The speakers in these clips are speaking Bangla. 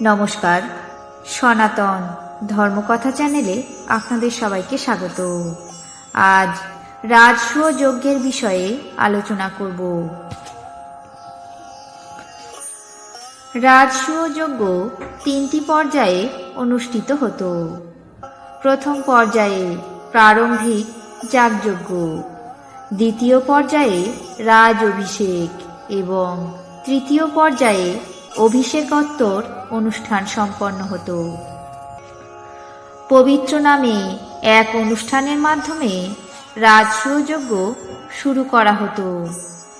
নমস্কার। সনাতন ধর্মকথা চ্যানেলে আপনাদের সবাইকে স্বাগত। আজ রাজসূয় যজ্ঞের বিষয়ে আলোচনা করব। রাজসূয় যজ্ঞ তিনটি পর্যায়ে অনুষ্ঠিত হতো। প্রথম পর্যায়ে প্রারম্ভিক যাগযজ্ঞ, দ্বিতীয় পর্যায়ে রাজ অভিষেক এবং তৃতীয় পর্যায়ে অভিষেকোত্তর অনুষ্ঠান সম্পন্ন হতো। পবিত্র নামে এক অনুষ্ঠানের মাধ্যমে রাজসূয়যজ্ঞ শুরু করা হতো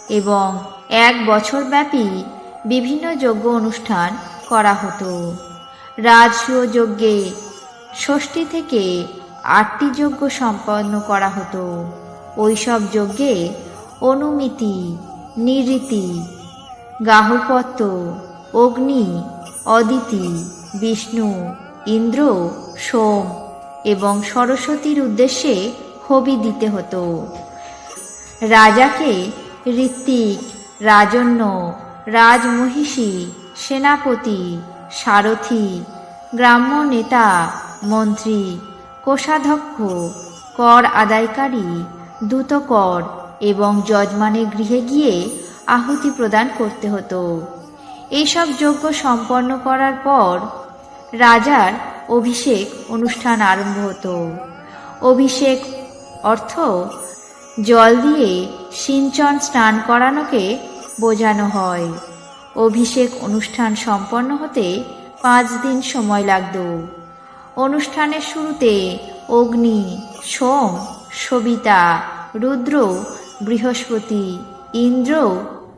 এবং এক বছর ব্যাপী বিভিন্ন যজ্ঞ অনুষ্ঠান করা হতো। রাজসূয় যজ্ঞে ষষ্ঠী থেকে আটটি যজ্ঞ সম্পন্ন করা হতো। ওইসব যজ্ঞে অনুমিতি, নিরীতি গাহুপত্য অগ্নি, অদিতি, বিষ্ণু, ইন্দ্র, সোম এবং সরস্বতীর উদ্দেশ্যে হবি দিতে হতো। রাজাকে ঋত্বিক, রাজন্য, রাজমহিষী, সেনাপতি, সারথি, গ্রাম্য নেতা, মন্ত্রী, কোষাধ্যক্ষ, কর আদায়কারী দ্রুতকর এবং যজমানের গৃহে গিয়ে আহুতি প্রদান করতে হতো। এইসব যজ্ঞ সম্পন্ন করার পর রাজার অভিষেক অনুষ্ঠান আরম্ভ হতো। অভিষেক অর্থ জল দিয়ে সিঞ্চন স্নান করানোকে বোঝানো হয়। অভিষেক অনুষ্ঠান সম্পন্ন হতে পাঁচ দিন সময় লাগত। অনুষ্ঠানের শুরুতে অগ্নি, সোম, সবিতা, রুদ্র, বৃহস্পতি, ইন্দ্র,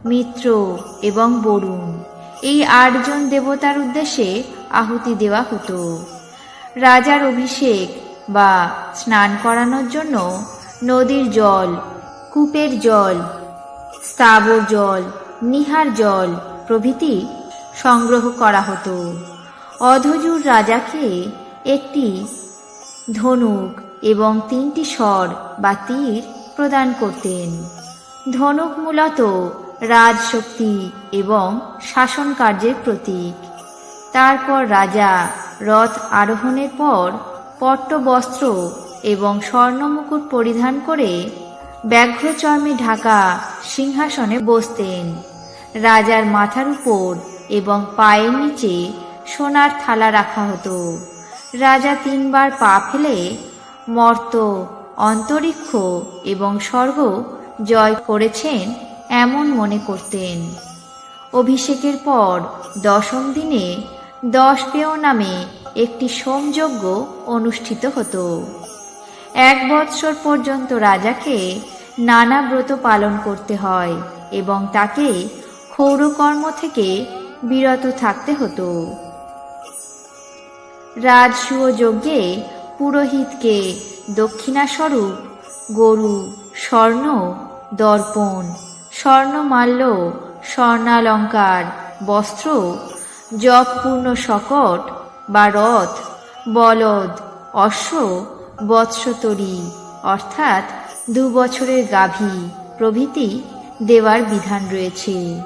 মিত্র এবং বরুণ এই আটজন দেবতার উদ্দেশ্যে আহুতি দেওয়া হতো। রাজার অভিষেক বা স্নান করানোর জন্য নদীর জল, কূপের জল স্থাবর জল, নিহার জল প্রভৃতি সংগ্রহ করা হতো। অধজুর রাজাকে একটি ধনুক এবং তিনটি স্বর বা তীর প্রদান করতেন। ধনুক মূলত রাজশক্তি এবং শাসন কার্যের প্রতীক। তারপর রাজা রথ আরোহণের পর পট্টবস্ত্র এবং স্বর্ণমুকুট পরিধান করে ব্যাঘ্রচর্মে ঢাকা সিংহাসনে বসতেন। রাজার মাথার উপর এবং পায়ের নিচে সোনার থালা রাখা হতো। রাজা তিনবার পা ফেলে মর্ত, অন্তরিক্ষ এবং স্বর্গ জয় করেছেন এমন মনে করতেন। অভিষেকের পর দশম দিনে দশ পেয় নামে একটি সোমযজ্ঞ অনুষ্ঠিত হতো। এক বৎসর পর্যন্ত রাজাকে নানা ব্রত পালন করতে হয় এবং তাকে ক্ষৌরকর্ম থেকে বিরত থাকতে হতো। রাজসূয় যজ্ঞে পুরোহিতকে দক্ষিণাস্বরূপ গরু, স্বর্ণ, দর্পণ স্বর্ণমাল্য, স্বর্ণালঙ্কার, বস্ত্র, জপপূর্ণ শকট বা রথ, বলদ, অশ্ব, বৎসতরী, অর্থাৎ দু বছরের গাভী প্রভৃতি দেওয়ার বিধান রয়েছে।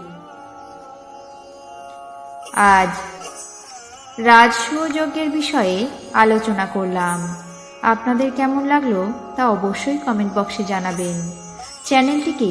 আজ রাজসূয় যজ্ঞের বিষয়ে আলোচনা করলাম। আপনাদের কেমন লাগল তা অবশ্যই কমেন্ট বক্সে জানাবেন। চ্যানেলটিকে